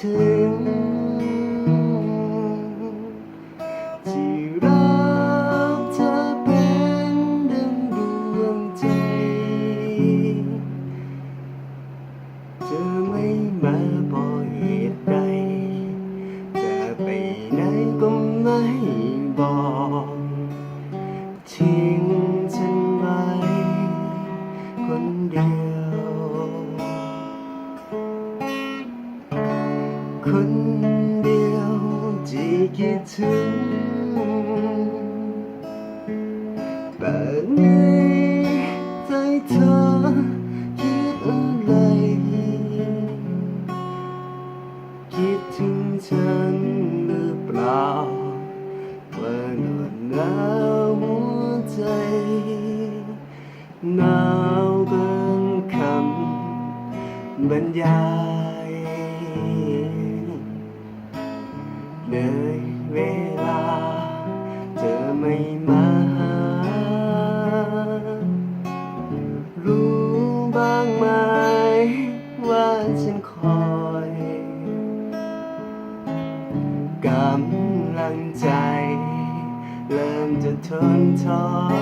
take ถึงแบบนี้ใจเธอคิดอะไร คิดถึงฉันหรือเปล่าว่าหนวดหนาวหัวใจหนาวเกินคำบรรยายเหนื่อย เวลา เธอไม่มาหา รู้บ้างไหม ว่าฉันคอยกำลังใจ เริ่มจะทนถอย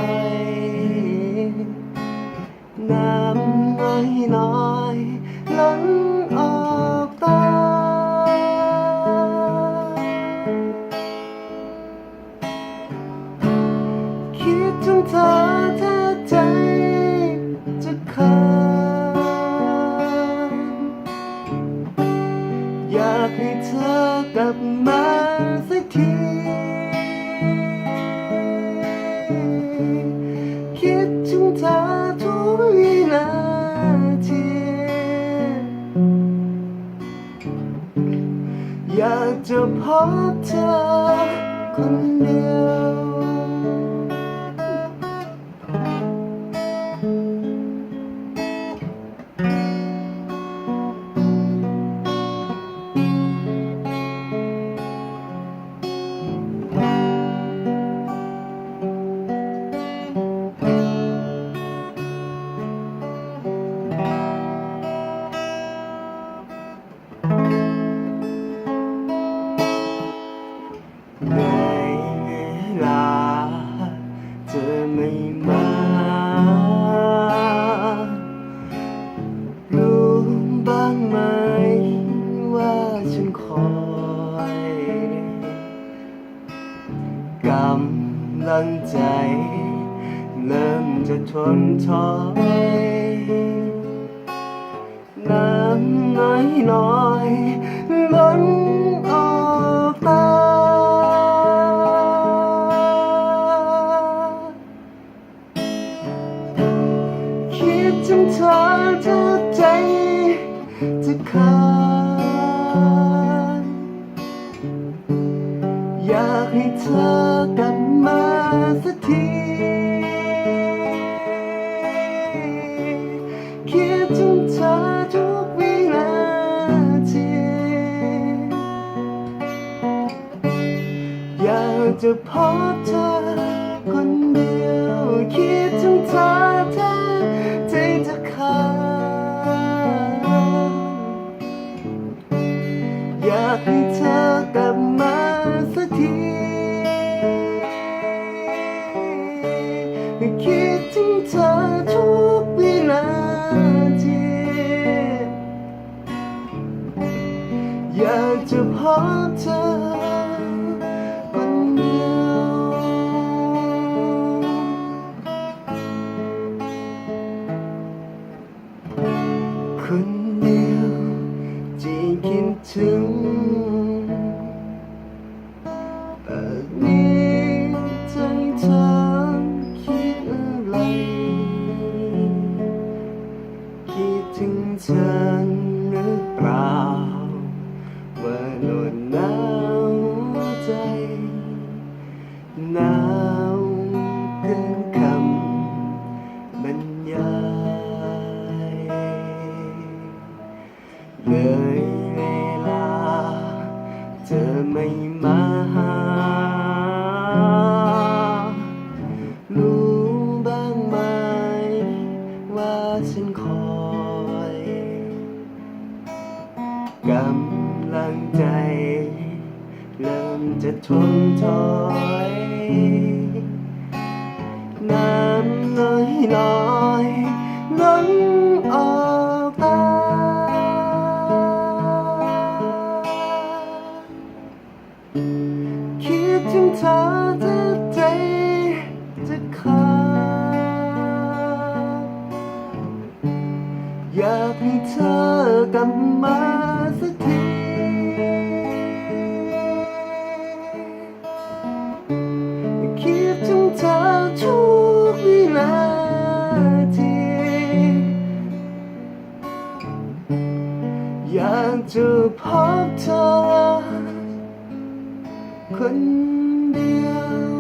น้ำน้อยน้อย คิดถึงเธอทุกวินาทีอยากจะพบเธอคนเดียว ลังใจ เริ่มจะทนถอยน้ำน้อยน้อยล้นออกตาคิดถึงเธอเธอใจจะขาดอยากให้เธอกลับมา สักทีคิดถึงเธอทุกวินาทีอยากจะพบเธอคนเดียวคิดถึงเธอเธอใจจะขาดอยากให้เธอากจะพบเธอคนเดียวคนเดียวที่คิดถึง หนาวเกินคำบรรยายเลยเวลา เธอไม่มาหา รู้บ้างไหม ว่าฉันคอยกำลังใจ จะทนถอยน้ำน้อยลอยล้นออกตาคิดถึงเธอจะใจจะขาดอยากให้เธอกลับมาสัก พบเธอคนเดียว